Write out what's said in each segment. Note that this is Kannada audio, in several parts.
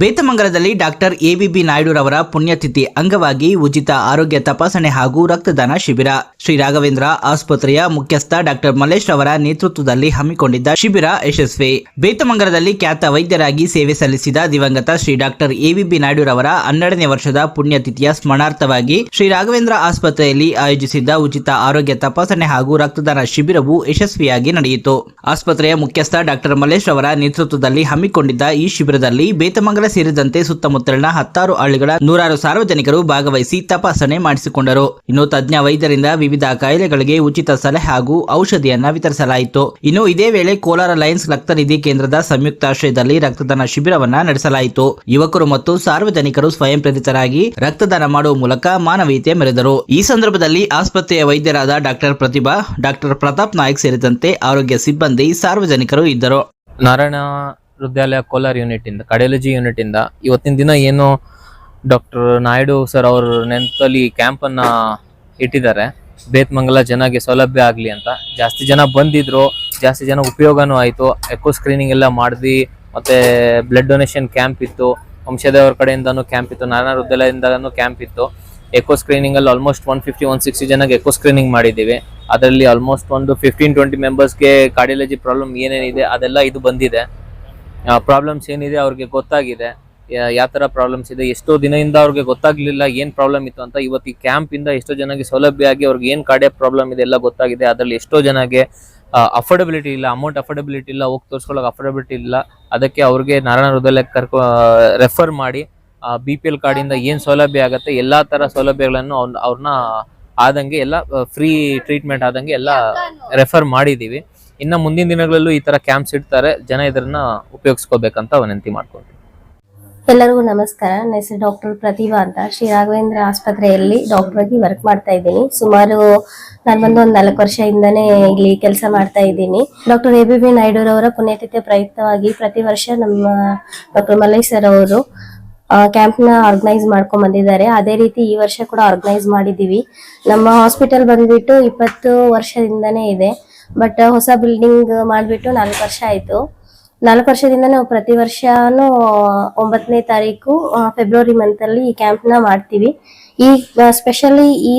ಬೇತಮಂಗಲದಲ್ಲಿ ಡಾಕ್ಟರ್ ಎಬಿಬಿ ನಾಯ್ಡುರವರ ಪುಣ್ಯತಿಥಿ ಅಂಗವಾಗಿ ಉಚಿತ ಆರೋಗ್ಯ ತಪಾಸಣೆ ಹಾಗೂ ರಕ್ತದಾನ ಶಿಬಿರ. ಶ್ರೀ ರಾಘವೇಂದ್ರ ಆಸ್ಪತ್ರೆಯ ಮುಖ್ಯಸ್ಥ ಡಾಕ್ಟರ್ ಮಲ್ಲೇಶ್ ರವರ ನೇತೃತ್ವದಲ್ಲಿ ಹಮ್ಮಿಕೊಂಡಿದ್ದ ಶಿಬಿರ ಯಶಸ್ವಿ. ಬೇತಮಂಗಲದಲ್ಲಿ ಖ್ಯಾತ ವೈದ್ಯರಾಗಿ ಸೇವೆ ಸಲ್ಲಿಸಿದ ದಿವಂಗತ ಶ್ರೀ ಡಾಕ್ಟರ್ ಎಬಿಬಿ ನಾಯ್ಡುರವರ ಹನ್ನೆರಡನೇ ವರ್ಷದ ಪುಣ್ಯತಿಥಿಯ ಸ್ಮರಣಾರ್ಥವಾಗಿ ಶ್ರೀ ರಾಘವೇಂದ್ರ ಆಸ್ಪತ್ರೆಯಲ್ಲಿ ಆಯೋಜಿಸಿದ್ದ ಉಚಿತ ಆರೋಗ್ಯ ತಪಾಸಣೆ ಹಾಗೂ ರಕ್ತದಾನ ಶಿಬಿರವು ಯಶಸ್ವಿಯಾಗಿ ನಡೆಯಿತು. ಆಸ್ಪತ್ರೆಯ ಮುಖ್ಯಸ್ಥ ಡಾಕ್ಟರ್ ಮಲ್ಲೇಶ್ ರವರ ನೇತೃತ್ವದಲ್ಲಿ ಹಮ್ಮಿಕೊಂಡಿದ್ದ ಈ ಶಿಬಿರದಲ್ಲಿ ಬೇತಮಂಗಲ ಸೇರಿದಂತೆ ಸುತ್ತಮುತ್ತಲಿನ ಹತ್ತಾರು ಹಳ್ಳಿಗಳ ನೂರಾರು ಸಾರ್ವಜನಿಕರು ಭಾಗವಹಿಸಿ ತಪಾಸಣೆ ಮಾಡಿಸಿಕೊಂಡರು. ಇನ್ನು ತಜ್ಞ ವೈದ್ಯರಿಂದ ವಿವಿಧ ಕಾಯಿಲೆಗಳಿಗೆ ಉಚಿತ ಸಲಹೆ ಹಾಗೂ ಔಷಧಿಯನ್ನ ವಿತರಿಸಲಾಯಿತು. ಇನ್ನು ಇದೇ ವೇಳೆ ಕೋಲಾರ ಲಯನ್ಸ್ ರಕ್ತನಿಧಿ ಕೇಂದ್ರದ ಸಂಯುಕ್ತಾಶ್ರಯದಲ್ಲಿ ರಕ್ತದಾನ ಶಿಬಿರವನ್ನ ನಡೆಸಲಾಯಿತು. ಯುವಕರು ಮತ್ತು ಸಾರ್ವಜನಿಕರು ಸ್ವಯಂ ಪ್ರೇರಿತರಾಗಿ ರಕ್ತದಾನ ಮಾಡುವ ಮೂಲಕ ಮಾನವೀಯತೆ ಮೆರೆದರು. ಈ ಸಂದರ್ಭದಲ್ಲಿ ಆಸ್ಪತ್ರೆಯ ವೈದ್ಯರಾದ ಡಾಕ್ಟರ್ ಪ್ರತಿಭಾ ಡಾಕ್ಟರ್ ಪ್ರತಾಪ್ ನಾಯಕ್ ಸೇರಿದಂತೆ ಆರೋಗ್ಯ ಸಿಬ್ಬಂದಿ, ಸಾರ್ವಜನಿಕರು ಇದ್ದರು. ನಾರಾಯಣ ಹೃದಯಾಲಯ ಕೋಲಾರ ಯೂನಿಟ್ ಇಂದ ಕಾರ್ಡಿಯಾಲಜಿ ಯೂನಿಟ್ ಇಂದ, ಇವತ್ತಿನ ದಿನ ಏನು ಡಾಕ್ಟರ್ ನಾಯ್ಡು ಸರ್ ಅವ್ರ ನೆನಪಲ್ಲಿ ಕ್ಯಾಂಪ್ ಅನ್ನ ಇಟ್ಟಿದ್ದಾರೆ. ಬೇತ್ಮಂಗಲ ಜನಗೆ ಸೌಲಭ್ಯ ಆಗಲಿ ಅಂತ. ಜಾಸ್ತಿ ಜನ ಬಂದಿದ್ರು, ಜಾಸ್ತಿ ಜನ ಉಪಯೋಗನೂ ಆಯಿತು. ಎಕೋ ಸ್ಕ್ರೀನಿಂಗ್ ಎಲ್ಲ ಮಾಡಿದ್ವಿ ಮತ್ತೆ ಬ್ಲಡ್ ಡೊನೇಷನ್ ಕ್ಯಾಂಪ್ ಇತ್ತು. ವಂಶದೇವರ ಕಡೆಯಿಂದನೂ ಕ್ಯಾಂಪ್ ಇತ್ತು. ನಾರಾಯಣ ಹೃದಯಾಲಯದಿಂದನೂ ಕ್ಯಾಂಪ್ ಇತ್ತು echo ಸ್ಕ್ರೀನಿಂಗಲ್ಲಿ almost one fifty one sixty ಜನಕ್ಕೆ ಎಕೋ ಸ್ಕ್ರೀನಿಂಗ್ ಮಾಡಿದ್ದೀವಿ. ಅದರಲ್ಲಿ ಆಲ್ಮೋಸ್ಟ್ ಒಂದು ಫಿಫ್ಟೀನ್ ಟ್ವೆಂಟಿ ಮೆಂಬರ್ಸ್ಗೆ ಕಾರ್ಡಿಯಾಲಜಿ ಪ್ರಾಬ್ಲಮ್ ಏನೇನಿದೆ ಅದೆಲ್ಲ ಇದು ಬಂದಿದೆ. ಪ್ರಾಬ್ಲಮ್ಸ್ ಏನಿದೆ ಅವ್ರಿಗೆ ಗೊತ್ತಾಗಿದೆ. ಯಾವ ಥರ ಪ್ರಾಬ್ಲಮ್ಸ್ ಇದೆ. ಎಷ್ಟೋ ದಿನದಿಂದ ಅವ್ರಿಗೆ ಗೊತ್ತಾಗ್ಲಿಲ್ಲ ಏನು ಪ್ರಾಬ್ಲಮ್ ಇತ್ತು ಅಂತ. ಇವತ್ತು ಈ ಕ್ಯಾಂಪಿಂದ ಎಷ್ಟೋ ಜನಕ್ಕೆ ಸೌಲಭ್ಯ ಆಗಿ ಅವ್ರಿಗೆ ಏನು ಕಾರ್ಡಿಯ ಪ್ರಾಬ್ಲಮ್ ಇದೆ ಎಲ್ಲ ಗೊತ್ತಾಗಿದೆ. ಅದರಲ್ಲಿ ಎಷ್ಟೋ ಜನಕ್ಕೆ ಅಫೋರ್ಡಬಿಲಿಟಿ ಇಲ್ಲ ಅಮೌಂಟ್ ಅಫೋರ್ಡಬಿಲಿಟಿ ಇಲ್ಲ ಹೋಗಿ ತೋರಿಸ್ಕೊಳ್ಳೋಕೆ ಅಫೋರ್ಡಬಿಲಿಟಿ ಇಲ್ಲ. ಅದಕ್ಕೆ ಅವ್ರಿಗೆ ನಾರಾಯಣ ಹೃದಯಕ್ಕೆ ಕರ್ಕೊ ರೆಫರ್ ಮಾಡಿ ಬಿ ಪಿ ಎಲ್ ಕಾರ್ಡಿಂದ ಏನು ಸೌಲಭ್ಯ ಆಗುತ್ತೆ ಎಲ್ಲ ಥರ ಸೌಲಭ್ಯಗಳನ್ನು ಅವ್ನ ಅವ್ರನ್ನ ಆದಂಗೆ ಎಲ್ಲ ಫ್ರೀ ಟ್ರೀಟ್ಮೆಂಟ್ ಆದಂಗೆ ಎಲ್ಲ ರೆಫರ್ ಮಾಡಿದೀವಿ. ಇನ್ನ ಮುಂದಿನ ದಿನಗಳಲ್ಲೂ ಈ ತರ ಕ್ಯಾಂಪ್ಸ್ ಇಡ್ತಾರೆ. ಜನ ಇದನ್ನ ಉಪಯೋಗಿಸ್ಕೋಬೇಕಂತ ವಿನಂತಿ ಮಾಡ್ಕೊಂಡು ಎಲ್ಲರಿಗೂ ನಮಸ್ಕಾರ. ನನ್ನ ಹೆಸರು ಡಾಕ್ಟರ್ ಪ್ರತಿಭಾ ಅಂತ. ಶ್ರೀ ರಾಘವೇಂದ್ರ ಆಸ್ಪತ್ರೆಯಲ್ಲಿ ಡಾಕ್ಟರ್ ಆಗಿ ವರ್ಕ್ ಮಾಡ್ತಾ ಇದ್ದೀನಿ. ಸುಮಾರು ನಾನು ಬಂದು ಒಂದು ನಾಲ್ಕು ವರ್ಷದಿಂದನೇ ಇಲ್ಲಿ ಕೆಲಸ ಮಾಡ್ತಾ ಇದ್ದೀನಿ. ಡಾಕ್ಟರ್ ಎ ಬಿ ಬಿ ನಾಯ್ಡುರವರ ಪುಣ್ಯತಿಥಿ ಪ್ರಯುಕ್ತವಾಗಿ ಪ್ರತಿ ವರ್ಷ ನಮ್ಮ ಡಾಕ್ಟರ್ ಮಲ್ಲೇಶ್ ಸರ್ ಅವರು ಕ್ಯಾಂಪ್ನ ಆರ್ಗನೈಸ್ ಮಾಡ್ಕೊಂಡ್ ಬಂದಿದ್ದಾರೆ. ಅದೇ ರೀತಿ ಈ ವರ್ಷ ಕೂಡ ಆರ್ಗನೈಸ್ ಮಾಡಿದೀವಿ ನಮ್ಮ ಹಾಸ್ಪಿಟಲ್ ಬಂದ್ಬಿಟ್ಟು ಇಪ್ಪತ್ತು ವರ್ಷದಿಂದನೇ ಇದೆ. ಬಟ್ ಹೊಸ ಬಿಲ್ಡಿಂಗ್ ಮಾಡ್ಬಿಟ್ಟು ನಾಲ್ಕು ವರ್ಷ ಆಯ್ತು. ನಾಲ್ಕು ವರ್ಷದಿಂದ ನಾವು ಪ್ರತಿ ವರ್ಷನೂ ಒಂಬತ್ತನೇ ತಾರೀಕು ಫೆಬ್ರವರಿ ಮಂತ್ ಅಲ್ಲಿ ಈ ಕ್ಯಾಂಪ್ನ ಮಾಡ್ತೀವಿ. ಈ ಸ್ಪೆಷಲಿ ಈ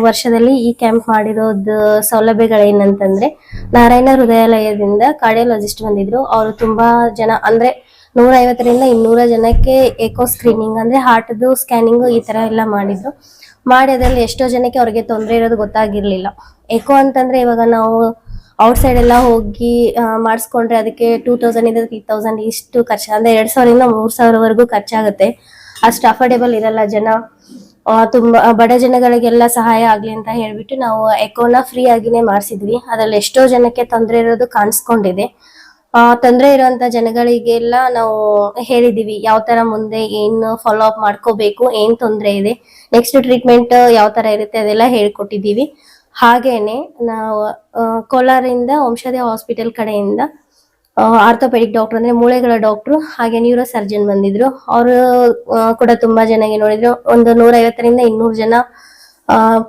ವರ್ಷದಲ್ಲಿ ಈ ಕ್ಯಾಂಪ್ ಮಾಡಿರೋದು ಸೌಲಭ್ಯಗಳೇನಂತಂದ್ರೆ ನಾರಾಯಣ ಹೃದಯಾಲಯದಿಂದ ಕಾರ್ಡಿಯಾಲಜಿಸ್ಟ್ ಬಂದಿದ್ರು. ಅವರು ತುಂಬಾ ಜನ, ಅಂದ್ರೆ ನೂರ ಐವತ್ತರಿಂದ ಇನ್ನೂರ ಜನಕ್ಕೆ ಎಕೋ ಸ್ಕ್ರೀನಿಂಗ್ ಅಂದ್ರೆ ಹಾರ್ಟ್ದು ಸ್ಕ್ಯಾನಿಂಗ್ ಈ ತರ ಎಲ್ಲ ಮಾಡಿದ್ರು. ಮಾಡಿ ಅದರಲ್ಲಿ ಎಷ್ಟೋ ಜನಕ್ಕೆ ಅವ್ರಿಗೆ ತೊಂದರೆ ಇರೋದು ಗೊತ್ತಾಗಿರ್ಲಿಲ್ಲ. ಎಕೋ ಅಂತಂದ್ರೆ ಇವಾಗ ನಾವು ಔಟ್ ಸೈಡ್ ಎಲ್ಲ ಹೋಗಿ ಮಾಡಿಸ್ಕೊಂಡ್ರೆ ಅದಕ್ಕೆ ಟೂ ತೌಸಂಡ್ ಇಂದ ತ್ರೀ ತೌಸಂಡ್ ಇಷ್ಟು ಖರ್ಚು, ಅಂದ್ರೆ ಎರಡ್ ಸಾವಿರದಿಂದ ಮೂರ್ ಸಾವಿರವರೆಗೂ ಖರ್ಚಾಗುತ್ತೆ. ಅಷ್ಟು ಅಫೋರ್ಡೆಬಲ್ ಇರಲ್ಲ ಜನ. ತುಂಬಾ ಬಡ ಜನಗಳಿಗೆಲ್ಲ ಸಹಾಯ ಆಗ್ಲಿ ಅಂತ ಹೇಳ್ಬಿಟ್ಟು ನಾವು ಎಕೋನ ಫ್ರೀ ಆಗಿನೇ ಮಾಡಿಸಿದ್ವಿ. ಅದ್ರಲ್ಲಿ ಎಷ್ಟೋ ಜನಕ್ಕೆ ತೊಂದರೆ ಇರೋದು ಕಾಣಿಸ್ಕೊಂಡಿದೆ. ಆ, ತೊಂದರೆ ಇರುವಂತ ಜನಗಳಿಗೆಲ್ಲ ನಾವು ಹೇಳಿದೀವಿ, ಯಾವ ತರ ಮುಂದೆ ಏನು ಫಾಲೋ ಅಪ್ ಮಾಡ್ಕೋಬೇಕು, ಏನ್ ತೊಂದರೆ ಇದೆ ನೆಕ್ಸ್ಟ್ ಟ್ರೀಟ್ಮೆಂಟ್ ಯಾವ ತರ ಇರುತ್ತೆ ಅದೆಲ್ಲ ಹೇಳ್ಕೊಟ್ಟಿದೀವಿ. ಹಾಗೇನೆ ನಾವು ಕೋಲಾರಿಂದ, ವಂಶದ ಹಾಸ್ಪಿಟಲ್ ಕಡೆಯಿಂದ ಆರ್ಥೋಪೆಡಿಕ್ ಡಾಕ್ಟರ್ ಅಂದ್ರೆ ಮೂಳೆಗಳ ಡಾಕ್ಟ್ರು ಹಾಗೆ ನ್ಯೂರೋ ಸರ್ಜನ್ ಬಂದಿದ್ರು. ಅವರು ಕೂಡ ತುಂಬಾ ಜನಗೆ ನೋಡಿದ್ರು. ಒಂದು ನೂರ ಐವತ್ತರಿಂದ ಇನ್ನೂರು ಜನ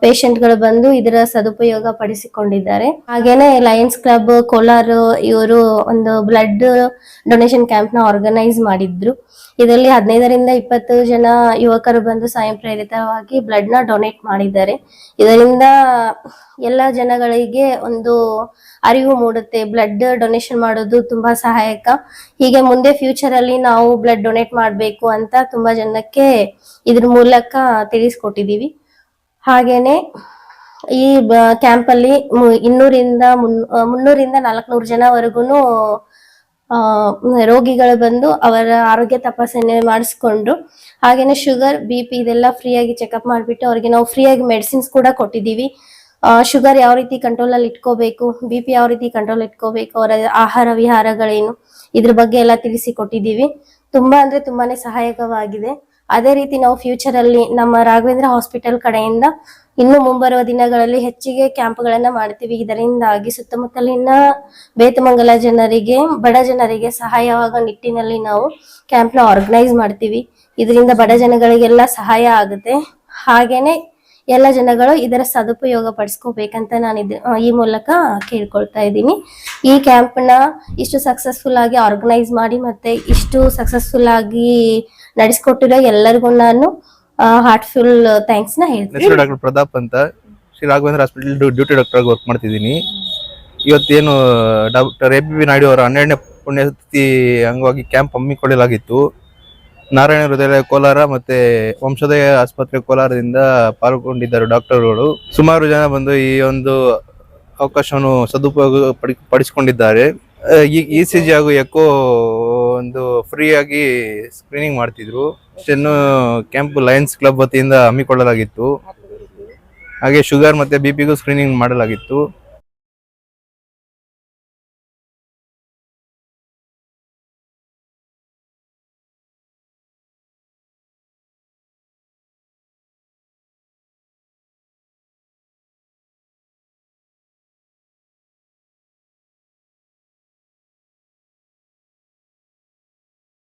ಪೇಷಂಟ್ಗಳು ಬಂದು ಇದರ ಸದುಪಯೋಗ ಪಡಿಸಿಕೊಂಡಿದ್ದಾರೆ. ಹಾಗೇನೆ ಲಯನ್ಸ್ ಕ್ಲಬ್ ಕೋಲಾರ ಇವರು ಒಂದು ಬ್ಲಡ್ ಡೊನೇಷನ್ ಕ್ಯಾಂಪ್ನ ಆರ್ಗನೈಸ್ ಮಾಡಿದ್ರು. ಇದರಲ್ಲಿ ಹದಿನೈದರಿಂದ ಇಪ್ಪತ್ತು ಜನ ಯುವಕರು ಬಂದು ಸ್ವಯಂ ಪ್ರೇರಿತವಾಗಿ ಬ್ಲಡ್ನ ಡೊನೇಟ್ ಮಾಡಿದ್ದಾರೆ. ಇದರಿಂದ ಎಲ್ಲ ಜನಗಳಿಗೆ ಒಂದು ಅರಿವು ಮೂಡುತ್ತೆ. ಬ್ಲಡ್ ಡೊನೇಷನ್ ಮಾಡೋದು ತುಂಬಾ ಸಹಾಯಕ. ಹೀಗೆ ಮುಂದೆ ಫ್ಯೂಚರ್ ಅಲ್ಲಿ ನಾವು ಬ್ಲಡ್ ಡೊನೇಟ್ ಮಾಡಬೇಕು ಅಂತ ತುಂಬಾ ಜನಕ್ಕೆ ಇದ್ರ ಮೂಲಕ ತಿಳಿಸ್ಕೊಟ್ಟಿದೀವಿ ಹಾಗೇನೆ ಈ ಕ್ಯಾಂಪ್ ಅಲ್ಲಿ ಇನ್ನೂರಿಂದ ಮುನ್ನೂರಿಂದ ನಾಲ್ಕುನೂರು ಜನವರೆಗೂ ರೋಗಿಗಳು ಬಂದು ಅವರ ಆರೋಗ್ಯ ತಪಾಸಣೆ ಮಾಡಿಸ್ಕೊಂಡ್ರು ಹಾಗೇನೆ ಶುಗರ್ ಬಿ ಪಿ ಇದೆಲ್ಲ ಫ್ರೀಯಾಗಿ ಚೆಕಪ್ ಮಾಡಿಬಿಟ್ಟು ಅವ್ರಿಗೆ ನಾವು ಫ್ರೀಯಾಗಿ ಮೆಡಿಸಿನ್ಸ್ ಕೂಡ ಕೊಟ್ಟಿದ್ದೀವಿ. ಶುಗರ್ ಯಾವ ರೀತಿ ಕಂಟ್ರೋಲ್ ಅಲ್ಲಿ ಇಟ್ಕೋಬೇಕು ಬಿ ಪಿ ಯಾವ ರೀತಿ ಕಂಟ್ರೋಲ್ ಇಟ್ಕೋಬೇಕು, ಅವರ ಆಹಾರ ವಿಹಾರಗಳೇನು, ಇದ್ರ ಬಗ್ಗೆ ಎಲ್ಲ ತಿಳಿಸಿ ಕೊಟ್ಟಿದ್ದೀವಿ. ತುಂಬಾ ಅಂದ್ರೆ ತುಂಬಾನೇ ಸಹಾಯಕವಾಗಿದೆ. ಅದೇ ರೀತಿ ನಾವು ಫ್ಯೂಚರ್ ಅಲ್ಲಿ ನಮ್ಮ ರಾಘವೇಂದ್ರ ಹಾಸ್ಪಿಟಲ್ ಕಡೆಯಿಂದ ಇನ್ನು ಮುಂಬರುವ ದಿನಗಳಲ್ಲಿ ಹೆಚ್ಚಿಗೆ ಕ್ಯಾಂಪ್ಗಳನ್ನ ಮಾಡ್ತೀವಿ. ಇದರಿಂದಾಗಿ ಸುತ್ತಮುತ್ತಲಿನ ಬೇತಮಂಗಲ ಜನರಿಗೆ, ಬಡ ಜನರಿಗೆ ಸಹಾಯವಾಗೋ ನಿಟ್ಟಿನಲ್ಲಿ ನಾವು ಕ್ಯಾಂಪ್ನ ಆರ್ಗನೈಸ್ ಮಾಡ್ತೀವಿ. ಇದರಿಂದ ಬಡ ಜನಗಳಿಗೆಲ್ಲ ಸಹಾಯ ಆಗುತ್ತೆ. ಹಾಗೇನೆ ಎಲ್ಲ ಜನಗಳು ಇದರ ಸದುಪಯೋಗ ಪಡಿಸ್ಕೋಬೇಕಂತ ನಾನು ಇದು ಈ ಮೂಲಕ ಕೇಳ್ಕೊಳ್ತಾ ಇದ್ದೀನಿ. ಈ ಕ್ಯಾಂಪ್ನ ಇಷ್ಟು ಸಕ್ಸಸ್ಫುಲ್ ಆಗಿ ಆರ್ಗನೈಸ್ ಮಾಡಿ ಮತ್ತೆ ಇಷ್ಟು ಸಕ್ಸಸ್ಫುಲ್ ಆಗಿ ನಡೆಸ್ಕೊಟ್ಟಿರೋ ಎಲ್ಲರಿಗೂ ನಾನು ಹಾರ್ಟ್ಫುಲ್ ಥ್ಯಾಂಕ್ಸ್ನ ಹೇಳ್ತೀನಿ. ಡಾಕ್ಟರ್ ಪ್ರತಾಪ್ ಅಂತ. Shri Raghavendra hospital duty doctor ಆಗಿ ವರ್ಕ್ ಮಾಡ್ತಿದ್ದೀನಿ. ಇವತ್ತೇನು doctor A B B Naidu ಅವರ ಹನ್ನೆರಡನೇ ಪುಣ್ಯತಿಥಿ ಅಂಗವಾಗಿ ಕ್ಯಾಂಪ್ ಹಮ್ಮಿಕೊಳ್ಳಲಾಗಿತ್ತು. ನಾರಾಯಣ ಹೃದಯ ಕೋಲಾರ ಮತ್ತೆ ವಂಶೋದಯ ಆಸ್ಪತ್ರೆ ಕೋಲಾರದಿಂದ ಪಾಲ್ಗೊಂಡಿದ್ದರು ಡಾಕ್ಟರ್ಗಳು. ಸುಮಾರು ಜನ ಬಂದು ಈ ಒಂದು ಅವಕಾಶವನ್ನು ಸದುಪಯೋಗ ಪಡಿ, ಪಡಿಸಿಕೊಂಡಿದ್ದಾರೆ. ಇ ಸಿ ಜಿ ಹಾಗೂ ಎಕೋ ಒಂದು ಫ್ರೀ ಆಗಿ ಸ್ಕ್ರೀನಿಂಗ್ ಮಾಡ್ತಿದ್ರು. ಇಷ್ಟನ್ನು ಕ್ಯಾಂಪ್ ಲಯನ್ಸ್ ಕ್ಲಬ್ ವತಿಯಿಂದ ಹಮ್ಮಿಕೊಳ್ಳಲಾಗಿತ್ತು. ಹಾಗೆ ಶುಗರ್ ಮತ್ತು ಬಿ ಪಿಗೂ ಸ್ಕ್ರೀನಿಂಗ್ ಮಾಡಲಾಗಿತ್ತು.